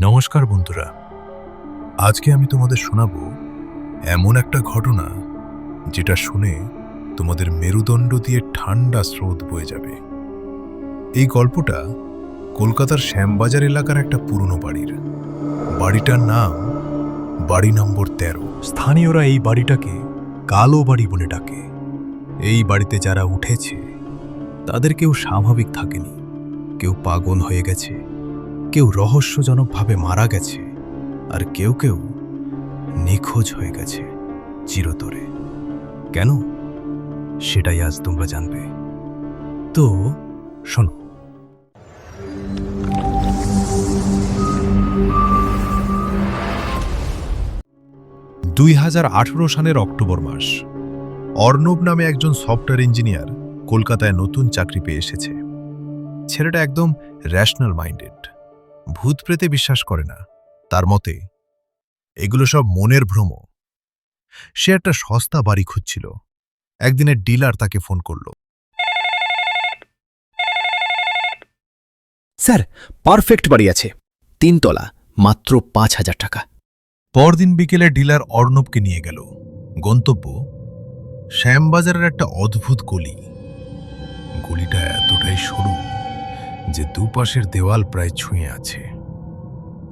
নমস্কার বন্ধুরা। আজকে আমি তোমাদের শোনাবো এমন একটা ঘটনা যেটা শুনে তোমাদের মেরুদণ্ড দিয়ে ঠান্ডা স্রোত বয়ে যাবে। এই গল্পটা কলকাতার শ্যামবাজার এলাকার একটা পুরনো বাড়ির। বাড়িটার নাম বাড়ি নম্বর তেরো। স্থানীয়রা এই বাড়িটাকে কালো বাড়ি বলে ডাকে। এই বাড়িতে যারা উঠেছে তাদের কেউ স্বাভাবিক থাকেনি। কেউ পাগল হয়ে গেছে। কেউ রহস্যজনকভাবে মারা গেছে, আর কেউ কেউ নিখোঁজ হয়ে গেছে চিরতরে। কেন? সেটাই আজ তোমরা জানবে। তো, শোনো। দুই হাজার আঠেরো সালের অক্টোবর মাস, অর্ণব নামে একজন সফটওয়্যার ইঞ্জিনিয়ার কলকাতায় নতুন চাকরি পেয়ে এসেছে। ছেলেটা একদম র্যাশনাল মাইন্ডেড ভূত প্রেতে বিশ্বাস করে না। তার মতে এগুলো সব মনের ভ্রম। সে একটা সস্তা বাড়ি খুঁজছিল। একদিনের ডিলার তাকে ফোন করল। স্যার পারফেক্ট বাড়ি আছে। তিনতলা মাত্র পাঁচ হাজার টাকা। পরদিন বিকেলে ডিলার অর্ণবকে নিয়ে গেল। গন্তব্য শ্যামবাজারের একটা অদ্ভুত গলি। গলিটা এতটাই সরু। যে দুপাশের দেওয়াল প্রায় ছুঁয়ে আছে।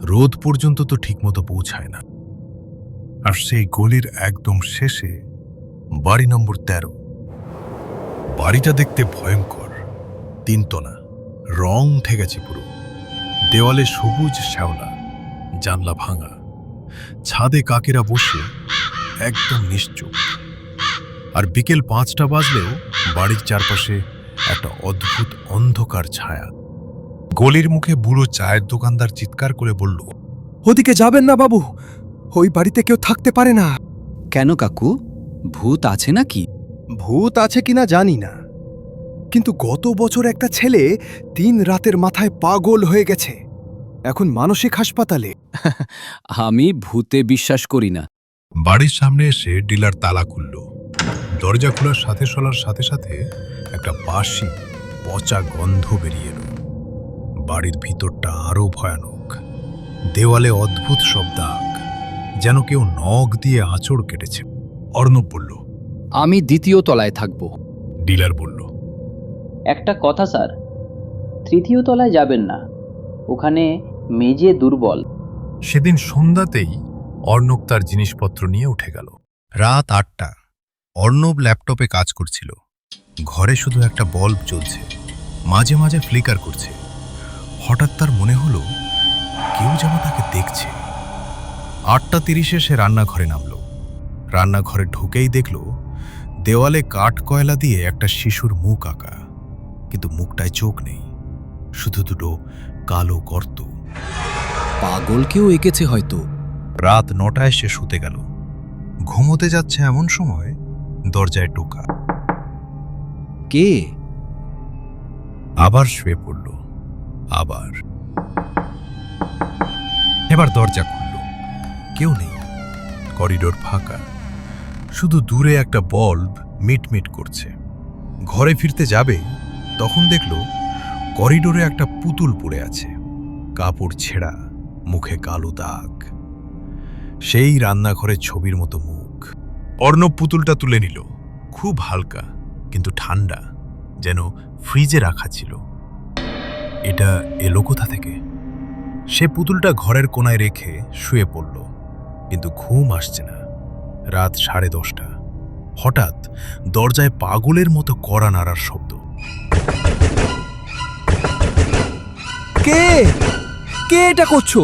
রোদ পর্যন্ত তো ঠিকমতো পৌঁছায় না। আর সেই গলির একদম শেষে বাড়ি নম্বর তেরো। বাড়িটা দেখতে ভয়ঙ্কর। তিনতলা। রং উঠে গেছে পুরো। দেওয়ালে সবুজ শ্যাওলা, জানলা ভাঙা। ছাদে কাকেরা বসে একদম নিশ্চুপ। আর বিকেল পাঁচটা বাজলেও বাড়ির চারপাশে একটা অদ্ভুত অন্ধকার ছায়া। গলির মুখে বুড়ো চায়ের দোকানদার চিৎকার করে বলল ওদিকে যাবেন না বাবু ওই বাড়িতে কেউ থাকতে পারে না। কেন কাকু? ভূত আছে নাকি? ভূত আছে কিনা জানি না। কিন্তু গত বছর একটা ছেলে তিন রাতের মাথায় পাগল হয়ে গেছে। এখন মানসিক হাসপাতালে। আমি ভূতে বিশ্বাস করি না। বাড়ির সামনে এসে ডিলার তালা খুলল। দরজা খোলার সাথে সলার সাথে সাথে একটা বাসি পচা গন্ধ বেরিয়ে এলো। বাড়ির ভিতরটা আরও ভয়ানক। দেওয়ালে অদ্ভুত সব দাগ যেন কেউ নখ দিয়ে আঁচড় কেটেছে। অর্ণব বলল আমি দ্বিতীয় তলায় থাকব। ডিলার বলল একটা কথা স্যার। তৃতীয় তলায় যাবেন না। ওখানে মেজে দুর্বল। সেদিন সন্ধ্যাতেই অর্ণব তার জিনিসপত্র নিয়ে উঠে গেল। রাত আটটা অর্ণব ল্যাপটপে কাজ করছিল। ঘরে শুধু একটা বল্ব জ্বলছে মাঝে মাঝে ফ্লিকার করছে। হঠাৎ তার মনে হলো কেউ যেন তাকে দেখছে। আটটা তিরিশে সে রান্নাঘরে নামল। রান্নাঘরে ঢুকেই দেখল দেওয়ালে কাঠ কয়লা দিয়ে একটা শিশুর মুখ আঁকা। কিন্তু মুখটায় চোখ নেই। শুধু দুটো কালো গর্ত। পাগল কেউ এঁকেছে হয়তো। রাত নটায় সে শুতে গেল। ঘুমোতে যাচ্ছে এমন সময় দরজায় টোকা। কে? আবার শুয়ে পড়ল। আবার। এবার দরজা খুলল। কেউ নেই। করিডোর ফাঁকা। শুধু দূরে একটা বল্ব মিটমিট করছে। ঘরে ফিরতে যাবে, তখন দেখল করিডোরে একটা পুতুল পড়ে আছে। কাপড় ছেঁড়া, মুখে কালো দাগ। সেই রান্নাঘরের ছবির মতো মুখ। অর্ণব পুতুলটা তুলে নিল। খুব হালকা, কিন্তু ঠান্ডা, যেন ফ্রিজে রাখা ছিল। এটা এলো কোথা থেকে? সে পুতুলটা ঘরের কোনায় রেখে শুয়ে পড়ল কিন্তু ঘুম আসছে না। রাত সাড়ে দশটা। হঠাৎ দরজায় পাগলের মতো কড়া নাড়ার শব্দ। কে? কে এটা করছ?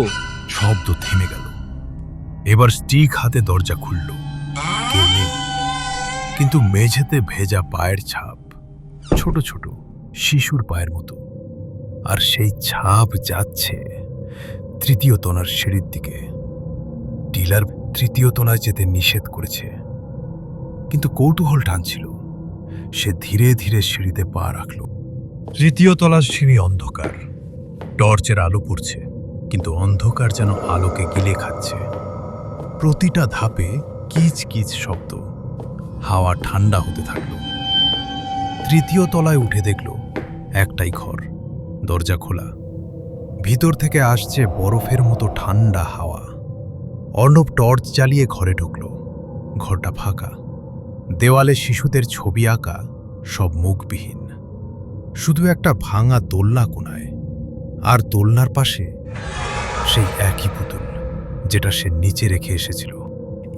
শব্দ থেমে গেল। এবার স্টিক হাতে দরজা খুলল। কেউ নেই। কিন্তু মেঝেতে ভেজা পায়ের ছাপ ছোট ছোট শিশুর পায়ের মতো। আর সেই ছাপ যাচ্ছে তৃতীয় তনার সিঁড়ির দিকে। ডিলার তৃতীয় তলায় যেতে নিষেধ করেছে। কিন্তু কৌতূহল টানছিল। সে ধীরে ধীরে সিঁড়িতে পা রাখল। তৃতীয় তলার সিঁড়ি অন্ধকার। টর্চের আলো পড়ছে, কিন্তু অন্ধকার যেন আলোকে গিলে খাচ্ছে। প্রতিটা ধাপে কিচ কিচ শব্দ। হাওয়া ঠান্ডা হতে থাকল। তৃতীয় তলায় উঠে দেখল, একটাই ঘর। দরজা খোলা। ভিতর থেকে আসছে বরফের মতো ঠান্ডা হাওয়া। অর্ণব টর্চ জ্বালিয়ে ঘরে ঢুকল। ঘরটা ফাঁকা। দেওয়ালে শিশুদের ছবি আঁকা সব মুখবিহীন। শুধু একটা ভাঙা দোলনা কোনায় আর দোলনার পাশে সেই একই পুতুল যেটা সে নিচে রেখে এসেছিল।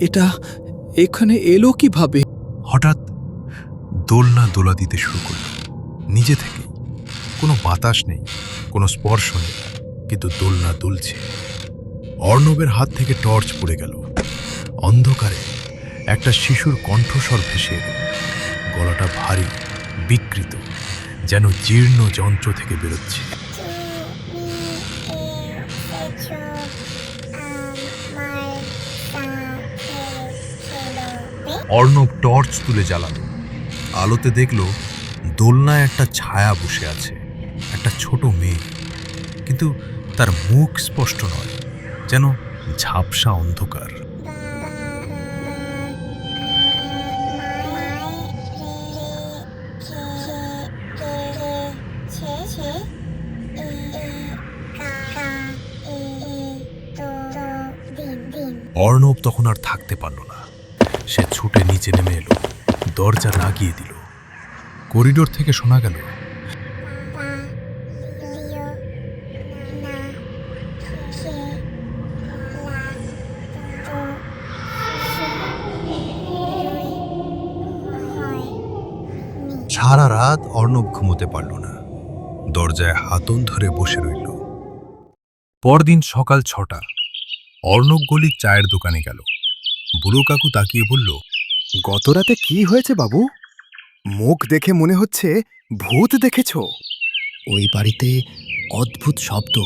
এটা এখানে এলো কীভাবে? হঠাৎ দোলনা দোলা দিতে শুরু করল। নিজে থেকেই কোনো বাতাস নেই, কোনো স্পর্শ নেই, কিন্তু দোলনা দুলছে। অর্ণবের হাত থেকে টর্চ পড়ে গেল। অন্ধকারে একটা শিশুর কণ্ঠস্বর ভেসে গলাটা ভারী, বিকৃত, যেন জীর্ণ যন্ত্র থেকে বেরোচ্ছে। অর্ণব টর্চ তুলে জ্বালালো। আলোতে দেখল দোলনায় একটা ছায়া বসে আছে। একটা ছোট মেয়ে। কিন্তু তার মুখ স্পষ্ট নয়, যেন ঝাপসা অন্ধকার। অর্ণব তখন আর থাকতে পারল না। সে ছুটে নিচে নেমে এলো, দরজা লাগিয়ে দিল। করিডোর থেকে শোনা গেল অর্ণব ঘুমোতে পারল না। দরজায় হাতন ধরে বসে রইল। পরদিন সকাল ছটা অর্ণব গলির চায়ের দোকানে গেল। বুড়ো কাকু তাকিয়ে বলল গত রাতে কি হয়েছে বাবু? মুখ দেখে মনে হচ্ছে ভূত দেখেছ। ওই বাড়িতে অদ্ভুত শব্দ।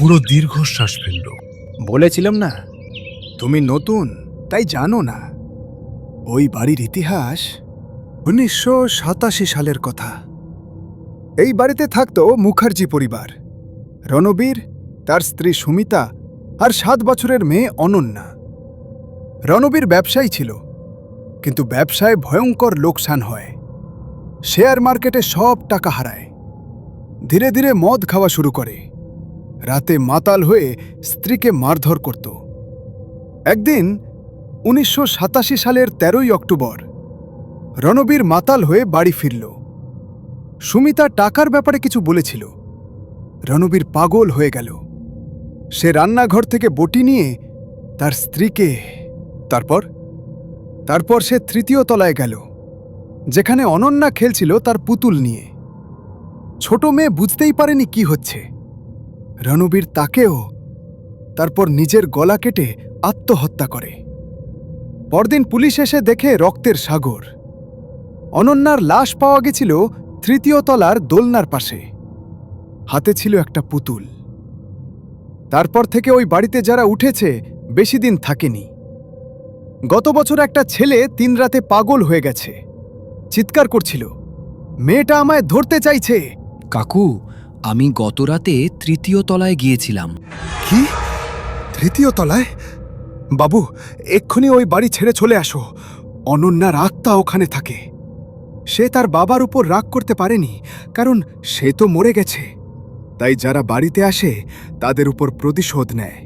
বুড়ো দীর্ঘশ্বাস ফেলল। বলেছিলাম না তুমি নতুন তাই জানো না। ওই বাড়ির ইতিহাস উনিশশো সাতাশি সালের কথা। এই বাড়িতে থাকত মুখার্জি পরিবার। রণবীর, তার স্ত্রী সুমিতা আর সাত বছরের মেয়ে অনন্যা। রণবীর ব্যবসায়ী ছিল, কিন্তু ব্যবসায় ভয়ঙ্কর লোকসান হয়। শেয়ার মার্কেটে সব টাকা হারায়। ধীরে ধীরে মদ খাওয়া শুরু করে। রাতে মাতাল হয়ে স্ত্রীকে মারধর করত। একদিন উনিশশো সাতাশি সালের তেরোই অক্টোবর রণবীর মাতাল হয়ে বাড়ি ফিরল। সুমিতা টাকার ব্যাপারে কিছু বলেছিল। রণবীর পাগল হয়ে গেল। সে রান্নাঘর থেকে বটি নিয়ে তার স্ত্রীকে, তারপর? তারপর সে তৃতীয় তলায় গেল, যেখানে অনন্যা খেলছিল তার পুতুল নিয়ে। ছোট মেয়ে বুঝতেই পারেনি কি হচ্ছে। রণবীর তাকেও তারপর নিজের গলা কেটে আত্মহত্যা করে। পরদিন পুলিশ এসে দেখে রক্তের সাগর। অনন্যার লাশ পাওয়া গেছিল তৃতীয় তলার দোলনার পাশে। হাতে ছিল একটা পুতুল। তারপর থেকে ওই বাড়িতে যারা উঠেছে বেশি দিন থাকেনি। গত বছর একটা ছেলে তিন রাতে পাগল হয়ে গেছে। চিৎকার করছিল মেয়েটা আমায় ধরতে চাইছে! কাকু আমি গতরাতে তৃতীয় তলায় গিয়েছিলাম। কি? তৃতীয় তলায়? বাবু এক্ষুনি ওই বাড়ি ছেড়ে চলে আসো। অনন্যার আত্মা ওখানে থাকে। সে তার বাবার উপর রাগ করতে পারেনি, কারণ সে তো মরে গেছে। তাই যারা বাড়িতে আসে, তাদের উপর প্রতিশোধ নেয়।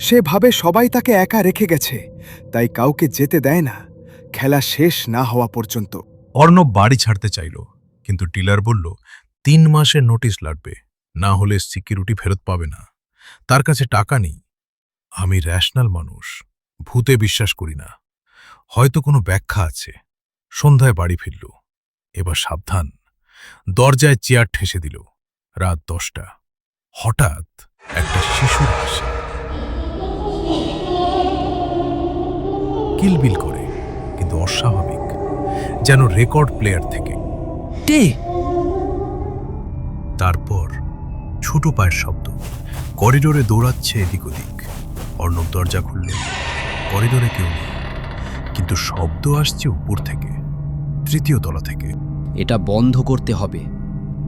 সে ভাবে সবাই তাকে একা রেখে গেছে, তাই কাউকে যেতে দেয় না। খেলা শেষ না হওয়া পর্যন্ত। অর্ণব বাড়ি ছাড়তে চাইল, কিন্তু ডিলার বলল, তিন মাসের নোটিশ লাগবে, না হলে সিকিউরিটি ফেরত পাবে না। তার কাছে টাকা নেই। আমি র্যাশনাল মানুষ, ভূতে বিশ্বাস করি না। হয়তো কোনো ব্যাখ্যা আছে। সন্ধ্যায় বাড়ি ফিরল। এবার সাবধান। দরজায় চেয়ার ঠেসে দিল। রাত দশটা। হঠাৎ একটা শিশুর হাসি। কিলবিল করে কিন্তু অস্বাভাবিক। যেন রেকর্ড প্লেয়ার থেকে। তারপর ছোট পায়ের শব্দ। করিডোরে দৌড়াচ্ছে এদিক ওদিক। অর্ণব দরজা খুলল করিডোরে কেউ নেই। কিন্তু শব্দ আসছে উপর থেকে। তৃতীয় তলা থেকে। এটা বন্ধ করতে হবে।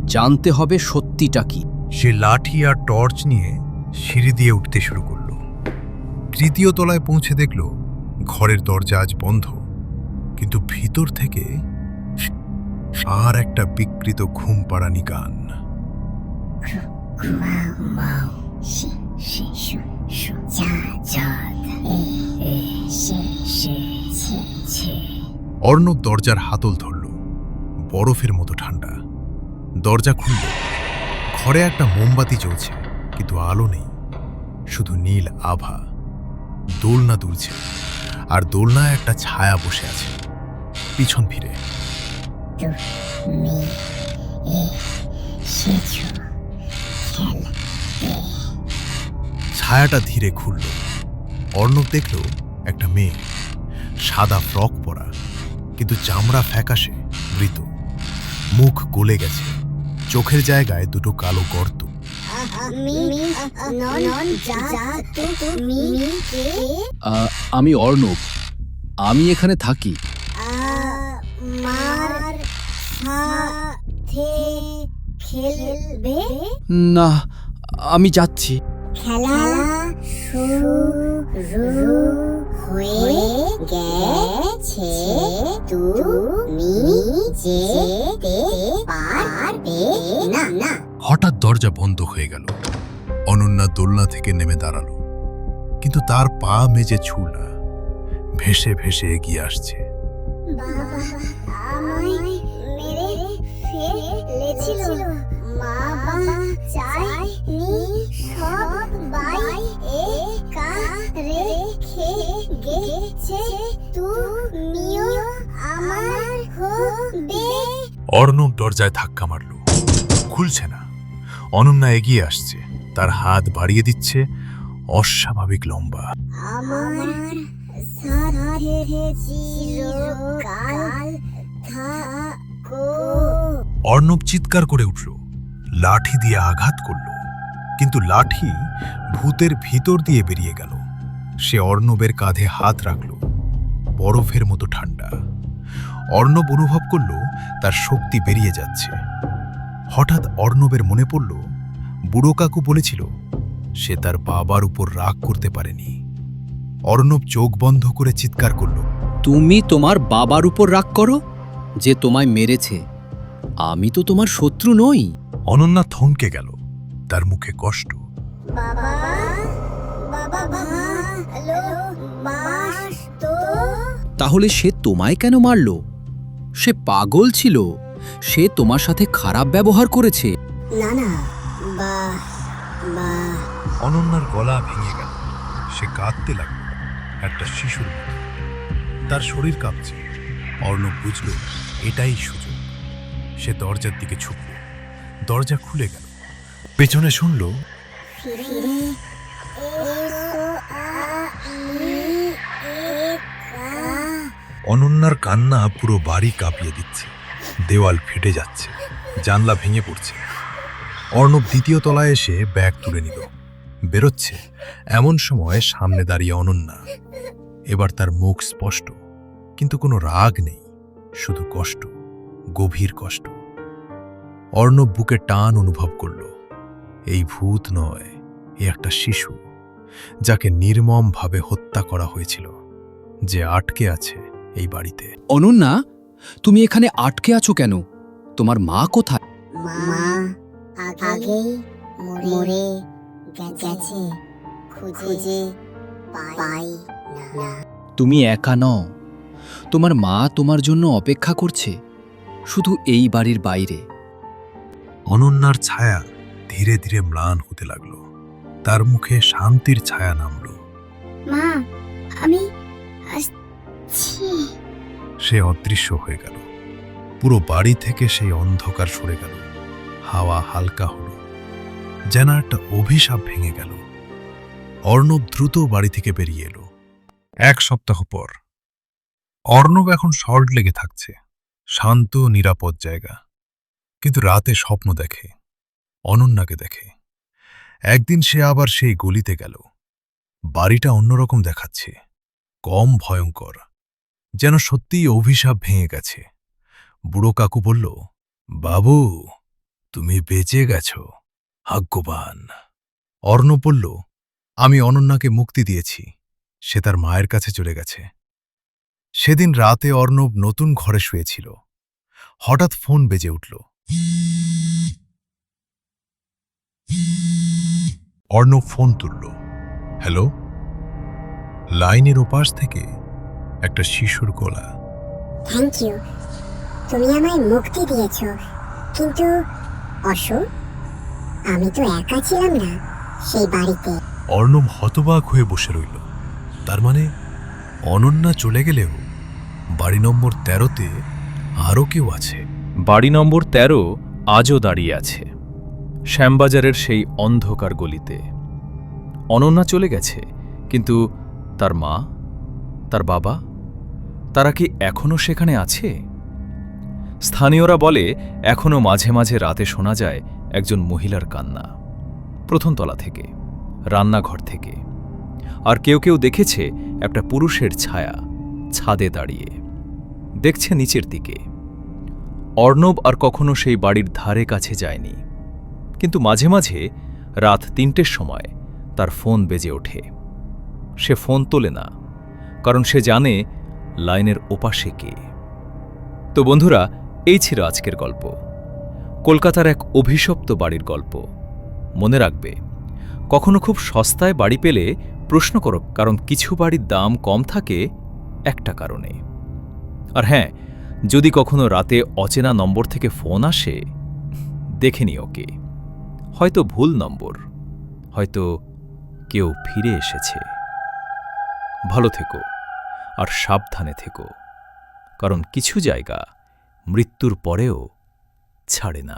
জানতে হবে সত্যিটা কি। সে লাঠি আর টর্চ নিয়ে সিঁড়ি দিয়ে উঠতে শুরু করল। তৃতীয় তলায় পৌঁছে দেখল ঘরের দরজা আজ বন্ধ। কিন্তু ভিতর থেকে আর একটা বিকৃত ঘুম পাড়ানি গান 毛 অর্ণব দরজার হাতল ধরল। বরফের মতো ঠান্ডা। দরজা খুলল। ঘরে একটা মোমবাতি জ্বলছে, কিন্তু আলো নেই। শুধু নীল আভা। দোলনা দুলছে, আর দোলনায় একটা ছায়া বসে আছে। পিছন ফিরে। ছায়াটা ধীরে খুলল। অর্ণব দেখল একটা মেয়ে। সাদা ফ্রক পরা। কিন্তু চামড়া ফ্যাকাশে মৃত। মুখ গলে গেছে। চোখের জায়গায় দুটো কালো গর্ত। আমি অর্ণব। আমি এখানে থাকি। আমার সাথে খেলবে না আমি যাচ্ছি। খেলা শুরু হয়ে গেছে তুমি যেতে পারবে না না হঠাৎ দরজা বন্ধ হয়ে গেল। অনন্যা দোলনা থেকে নেমে দাঁড়াল। কিন্তু তার পা মেজে ছুলা ভেসে ভেসে এগিয়ে আসছে। বাবা আমায় অর্ণব দরজায় ধাক্কা মারল। খুলছে না। অনন্যা এগিয়ে আসছে। তার হাত বাড়িয়ে দিচ্ছে। অস্বাভাবিক লম্বা। অর্ণব চিৎকার করে উঠল। লাঠি দিয়ে আঘাত করল। কিন্তু লাঠি ভূতের ভিতর দিয়ে বেরিয়ে গেল। সে অর্ণবের কাঁধে হাত রাখল। বরফের মতো ঠান্ডা। অর্ণব অনুভব করল তার শক্তি বেরিয়ে যাচ্ছে। হঠাৎ অর্ণবের মনে পড়ল বুড়ো কাকু বলেছিল সে তার বাবার উপর রাগ করতে পারেনি। অর্ণব চোখ বন্ধ করে চিৎকার করল তুমি তোমার বাবার উপর রাগ করো যে তোমায় মেরেছে। আমি তো তোমার শত্রু নই। অনন্যা থমকে গেল তার মুখে কষ্ট। বাবা বাবা ভালো বাস তো? তাহলে সে তোমায় কেন মারল? সে পাগল ছিল। সে তোমার সাথে খারাপ ব্যবহার করেছে। না না বা বা। অনন্যার গলা ভেঙে গেল। সে কাঁদতে লাগল একটা শিশুর মতো। তার শরীর কাঁপছে। অর্ণব বুঝল এটাই সুযোগ। সে দরজার দিকে ছুটল দরজা খুলে গেল। পেছনে শুনল অনন্যার কান্না পুরো বাড়ি কাঁপিয়ে দিচ্ছে। দেওয়াল ফেটে যাচ্ছে। জানলা ভেঙে পড়ছে। অর্ণব দ্বিতীয় তলায় এসে ব্যাগ তুলে নিল। বেরোচ্ছে এমন সময় সামনে দাঁড়িয়ে অনন্যা। এবার তার মুখ স্পষ্ট, কিন্তু কোনো রাগ নেই, শুধু কষ্ট, গভীর কষ্ট। অর্ণব বুকে টান অনুভব করল। এই ভূত নয়, এ একটা শিশু, যাকে নির্মমভাবে হত্যা করা হয়েছিল। যে আটকে আছে এই বাড়িতে। অনন্যা তুমি এখানে আটকে আছো কেন? তোমার মা কোথায়? মা আগেই মরে গেছে খুঁজে পাই না। তুমি একা নও। তোমার মা তোমার জন্য অপেক্ষা করছে শুধু এই বাড়ির বাইরে। অনন্যার ছায়া ধীরে ধীরে ম্লান হতে লাগল। তার মুখে শান্তির ছায়া নামলো। মা আমি সে অদৃশ্য হয়ে গেল। পুরো বাড়ি থেকে সেই অন্ধকার সরে গেল। হাওয়া হালকা হলো। যেন একটা অভিশাপ ভেঙে গেল। অর্ণব দ্রুত বাড়ি থেকে বেরিয়ে এলো। এক সপ্তাহ পর। অর্ণব এখন শর্ট লেগে থাকছে। শান্ত, নিরাপদ জায়গা। কিন্তু রাতে স্বপ্ন দেখে। অনন্যাকে দেখে। একদিন সে আবার সেই গলিতে গেল। বাড়িটা অন্যরকম দেখাচ্ছে। কম ভয়ঙ্কর। যেন সত্যিই অভিশাপ ভেঙে গেছে। বুড়ো কাকু বলল, বাবু, তুমি বেঁচে গেছ, ভাগ্যবান। অর্ণ বলল, আমি অনন্যাকে মুক্তি দিয়েছি, সে তার মায়ের কাছে চলে গেছে। সেদিন রাতে অর্ণব নতুন ঘরে শুয়েছিল। হঠাৎ ফোন বেজে উঠল। অর্ণব ফোন তুলল। হ্যালো? লাইনের ওপাশ থেকে একটা শিশুর গলা। থ্যাংক ইউ তুমি আমায় মুক্তি দিয়েছ। কিন্তু অশোক আমি তো একা ছিলাম না সেই বাড়িতে। অর্ণব হতবাক হয়ে বসে রইল। তার মানে অনন্যা চলে গেলেও বাড়ি নম্বর তেরোতে আরও কেউ আছে। বাড়ি নম্বর ১৩ আজও দাঁড়িয়ে আছে শ্যামবাজারের সেই অন্ধকার গলিতে। অনন্যা চলে গেছে কিন্তু তার মা তার বাবা তারা কি এখনও সেখানে আছে? স্থানীয়রা বলে এখনও মাঝে মাঝে রাতে শোনা যায় একজন মহিলার কান্না। প্রথম তলা থেকে, রান্নাঘর থেকে। আর কেউ কেউ দেখেছে একটা পুরুষের ছায়া ছাদে দাঁড়িয়ে। দেখছে নিচের দিকে। অর্ণব আর কখনো সেই বাড়ির ধারে কাছে যায়নি। কিন্তু মাঝে মাঝে রাত তিনটের সময় তার ফোন বেজে ওঠে। সে ফোন তোলে না, কারণ সে জানে লাইনের ওপাশে কে? তো বন্ধুরা, এই ছিল আজকের গল্প। কলকাতার এক অভিশপ্ত বাড়ির গল্প। মনে রাখবে, কখনো খুব সস্তায় বাড়ি পেলে প্রশ্ন করো, কারণ কিছু বাড়ির দাম কম থাকে একটা কারণে। আর হ্যাঁ যদি কখনো রাতে অচেনা নম্বর থেকে ফোন আসে, দেখে নি ওকে হয়তো ভুল নম্বর, হয়তো কেউ ফিরে এসেছে। ভালো থেকো। আর সাবধানে থেকো কারণ কিছু জায়গা মৃত্যুর পরেও ছাড়ে না।